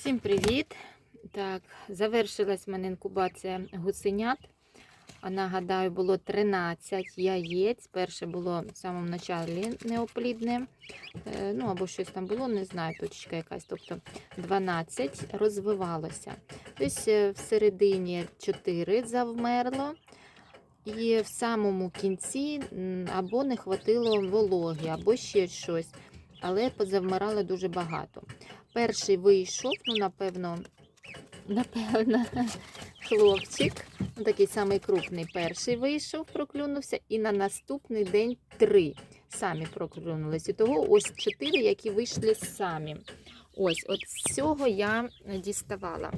Всім привіт! Так, завершилась в мене інкубація гусенят. А нагадаю, було 13 яєць. Перше було в самому початку неоплідне. Е, Ну, або щось там було, не знаю, точка якась. Тобто 12 розвивалося. Ось е, в середині 4 завмерло. І в самому кінці або не хватило вологи, або ще щось. Але позавмирало дуже багато. Перший вийшов, ну, напевно, напевно, хлопчик. Ну, Такий самий крупний перший вийшов, проклюнувся, і на наступний день три самі проклюнулись. І того ось чотири, які вийшли самі. Ось, от з цього я діставала.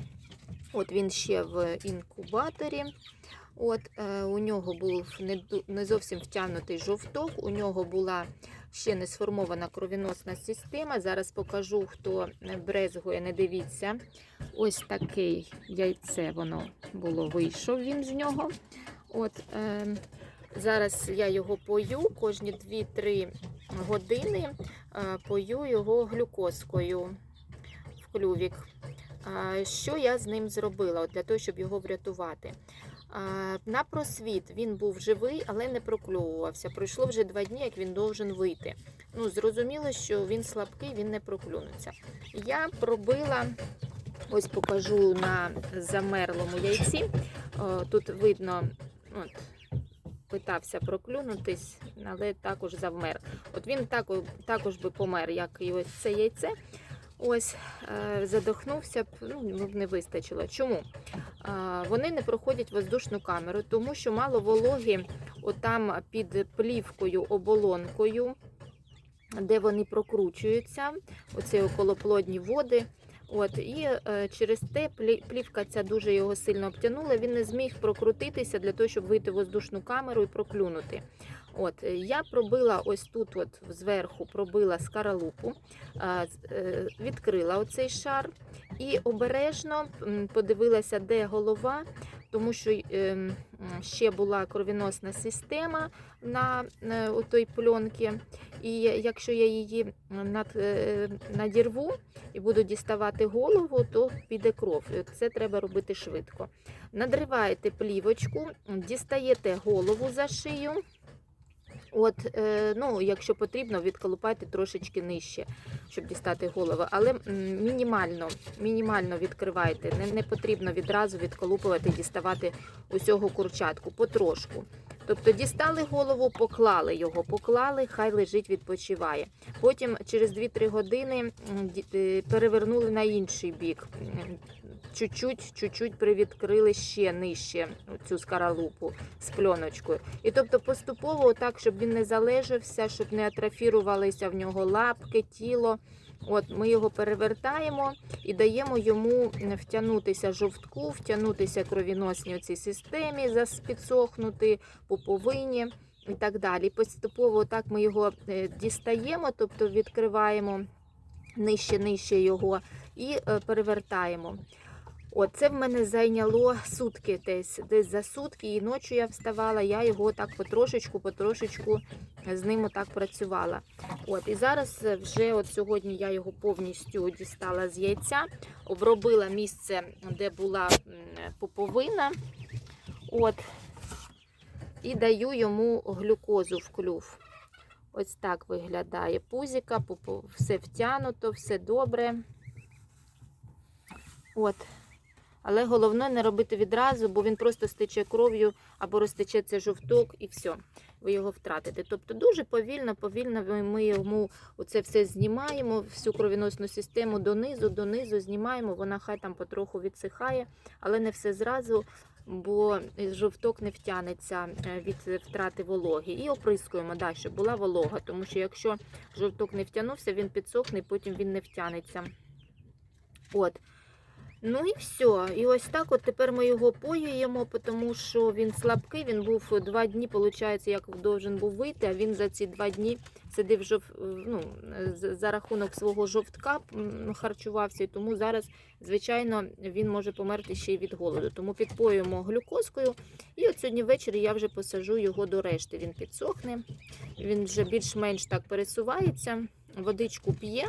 От він ще в інкубаторі. От е, у нього був не, не зовсім втягнутий жовток, у нього була ще не сформована кровіносна система. Зараз покажу, хто брезгує, не дивіться. Ось такий яйце воно було, вийшов він з нього. От, е, зараз я його пою кожні 2-3 години е, пою його глюкозкою в клювік. Що я з ним зробила от для того, щоб його врятувати? На просвіт він був живий, але не проклювався. Пройшло вже два дні, як він должен вийти. Ну, зрозуміло, що він слабкий, він не проклюнеться. Я пробила, ось покажу на замерлому яйці. Тут видно, от, питався проклюнутись, але також завмер. От він також, також би помер, як і ось це яйце. Ось е, задохнувся б, ну не вистачило. Чому? Е, Вони не проходять воздушну камеру, тому що мало вологи отам під плівкою, оболонкою, де вони прокручуються, оці околоплодні води. От, і е, через те плівка ця дуже його сильно обтянула. Він не зміг прокрутитися для того, щоб вийти в воздушну камеру і проклюнути. От, е, я пробила ось тут, от зверху, пробила скаралупу, з- е, відкрила оцей шар і обережно подивилася, де голова, тому що е, ще була кровіносна система на е, той пленці. І якщо я її е, надірву і буду діставати голову, то піде кров. Це треба робити швидко. Надриваєте плівочку, дістаєте голову за шию. От, е, ну, якщо потрібно, відколупайте трошечки нижче, щоб дістати голову. Але мінімально, мінімально відкривайте. Не, не потрібно відразу відколупувати, діставати усього курчатку, потрошку. Тобто дістали голову, поклали його, поклали, хай лежить, відпочиває. Потім через 2-3 години е, перевернули на інший бік. Чуть-чуть, чуть-чуть привідкрили ще нижче цю скаралупу з пленочкою. І тобто поступово, так, щоб він не залежався, щоб не атрофірувалися в нього лапки, тіло. От ми його перевертаємо і даємо йому втягнутися жовтку, втягнутися кровіносній цій системі, підсохнути, пуповині і так далі. Поступово так ми його е, дістаємо, тобто відкриваємо нижче, нижче його і е, перевертаємо. От, це в мене зайняло сутки десь, десь за сутки, і ночі я вставала, я його так потрошечку, потрошечку з ним отак працювала. От, і зараз вже от сьогодні я його повністю дістала з яйця, обробила місце, де була м, пуповина. От, і даю йому глюкозу в клюв. Ось так виглядає пузіка, все втянуто, все добре. От. Але головне не робити відразу, бо він просто стече кров'ю або розтечеться жовток і все, ви його втратите. Тобто дуже повільно, повільно ми йому оце все знімаємо, всю кровіносну систему донизу, донизу знімаємо, вона хай там потроху відсихає, але не все зразу, бо жовток не втягнеться е, від втрати вологи. І оприскуємо, да, щоб була волога, тому що якщо жовток не втягнувся, він підсохне, і потім він не втягнеться. От. Ну і все. І ось так от тепер ми його поюємо, тому що він слабкий. Він був два дні, виходить, як должен був вийти, а він за ці два дні сидив жов... ну, за рахунок свого жовтка харчувався. І тому зараз, звичайно, він може померти ще й від голоду. Тому підпоюємо глюкозкою. І от сьогодні ввечері я вже посажу його до решти. Він підсохне, він вже більш-менш так пересувається, водичку п'є.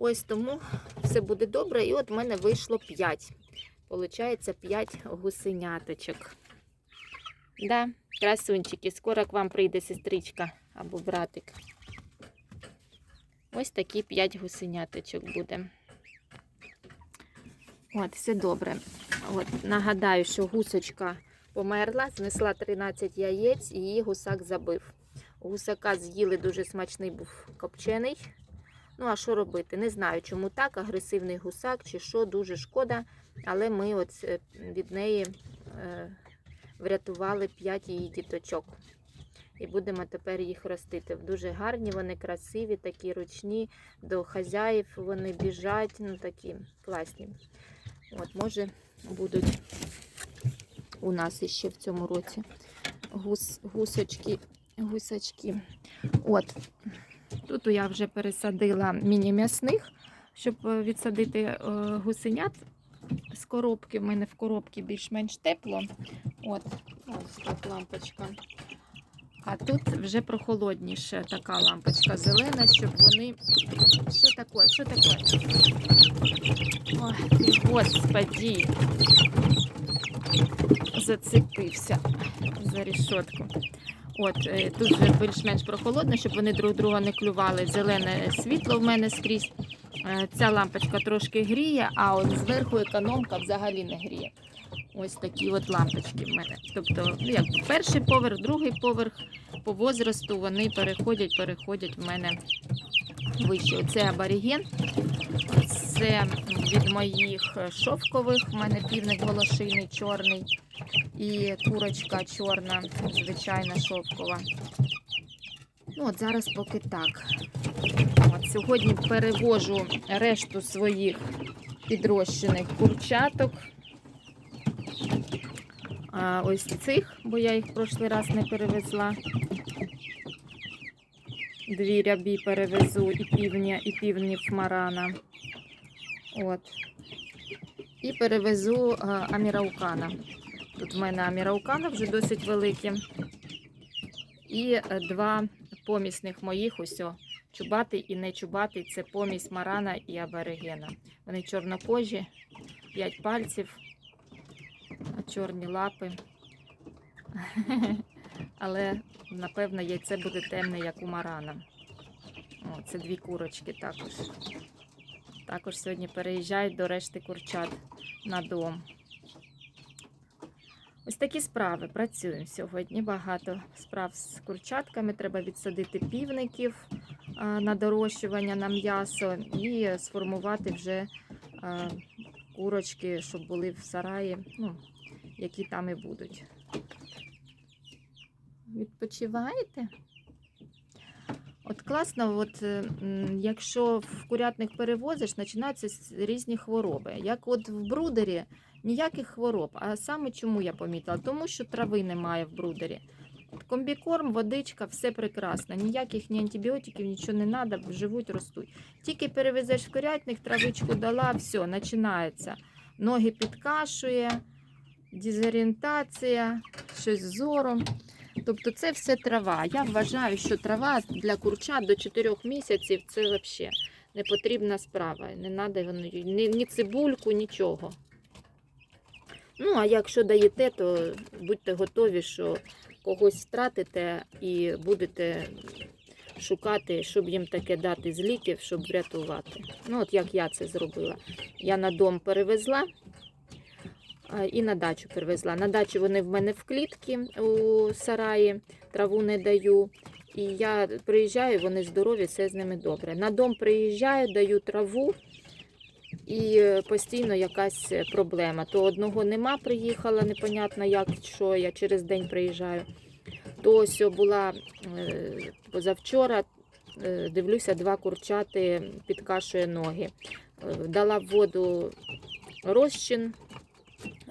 Ось тому все буде добре. І от в мене вийшло 5. Получається 5 гусеняточок. Да, красунчики, скоро к вам прийде сестричка або братик. Ось такі 5 гусеняточок буде. От, все добре. От, нагадаю, що гусочка померла, знесла 13 яєць і її гусак забив. Гусака з'їли дуже смачний був копчений. Ну, а що робити? Не знаю, чому так. Агресивний гусак чи що, дуже шкода. Але ми от е, від неї е, врятували 5 її діточок. І будемо тепер їх ростити. Дуже гарні, вони красиві, такі ручні, до хазяїв вони біжать, ну такі класні. От, може, будуть у нас іще в цьому році гус, гусочки, гусочки. От. Тут я вже пересадила міні-м'ясних, щоб е, відсадити е, гусенят з коробки. В мене в коробці більш-менш тепло. От, ось так лампочка. А тут вже прохолодніше така лампочка зелена, щоб вони. Що таке? Що таке? Ой, господі. Зацепився за рішотку. От, е, тут вже більш-менш прохолодно, щоб вони друг друга не клювали. Зелене світло в мене скрізь. Е, Ця лампочка трошки гріє, а от зверху економка взагалі не гріє. Ось такі от лампочки в мене. Тобто, ну як перший поверх, другий поверх по возрасту вони переходять, переходять в мене вище. Оце абориген. Це від моїх шовкових. В мене півник волошиний чорний і курочка чорна, звичайна шовкова. Ну, от зараз поки так. От, сьогодні перевожу решту своїх підрощених курчаток. А, ось цих, бо я їх в прошлий раз не перевезла. Дві рябі перевезу і півня, і півнів марана. От. І перевезу а, аміраукана. Тут в мене аміраукана вже досить великі. І е, два помісних моїх ось чубатий і не чубатий це помість марана і аборигена. Вони чорнокожі, 5 пальців, чорні лапи. Але, напевно, яйце буде темне, як у марана. О, це дві курочки також. Також сьогодні переїжджають до решти курчат на дом. Ось такі справи. Працюємо сьогодні. Багато справ з курчатками. Треба відсадити півників на дорощування на м'ясо і сформувати вже курочки, щоб були в сараї, ну, які там і будуть. Відпочиваєте? От класно, от, якщо в курятник перевозиш, починаються різні хвороби. Як от в брудері ніяких хвороб. А саме чому я помітила? Тому що трави немає в брудері. Комбікорм, водичка, все прекрасно. Ніяких ні антибіотиків, нічого не треба, живуть, ростуть. Тільки перевезеш в курятник, травичку дала, все, починається. Ноги підкашує, дезорієнтація, щось з зором. Тобто це все трава. Я вважаю, що трава для курчат до 4 місяців це взагалі не потрібна справа. Не треба ні, ні цибульку, нічого. Ну, а якщо даєте, то будьте готові, що когось втратите і будете шукати, щоб їм таке дати з ліків, щоб врятувати. Ну, от як я це зробила. Я на дом перевезла і на дачу перевезла. На дачу вони в мене в клітці у сараї, траву не даю. І я приїжджаю, вони здорові, все з ними добре. На дом приїжджаю, даю траву. І постійно якась проблема. То одного нема, приїхала, непонятно як, що я через день приїжджаю. То ось була е, позавчора, е, дивлюся, два курчати підкашує ноги. Е, Дала в воду розчин,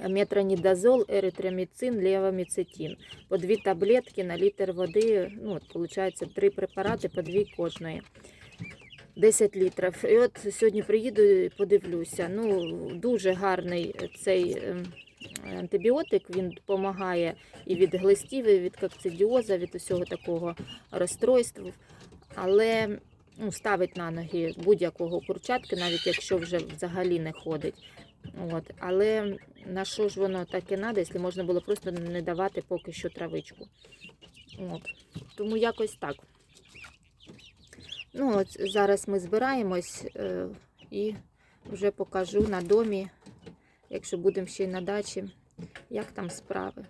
метронідазол, еритроміцин, левоміцетин. По дві таблетки на літр води, ну, от, виходить, три препарати по дві кожної. 10 літрів. І от сьогодні приїду і подивлюся. Ну, дуже гарний цей ем, антибіотик. Він допомагає і від глистів, і від кокцидіоза, від усього такого розстройства. Але ну, ставить на ноги будь-якого курчатки, навіть якщо вже взагалі не ходить. От. Але на що ж воно таке треба, якщо можна було просто не давати поки що травичку. От. Тому якось так. Ну, от зараз ми збираємось е, і вже покажу на домі, якщо будемо ще й на дачі, як там справи.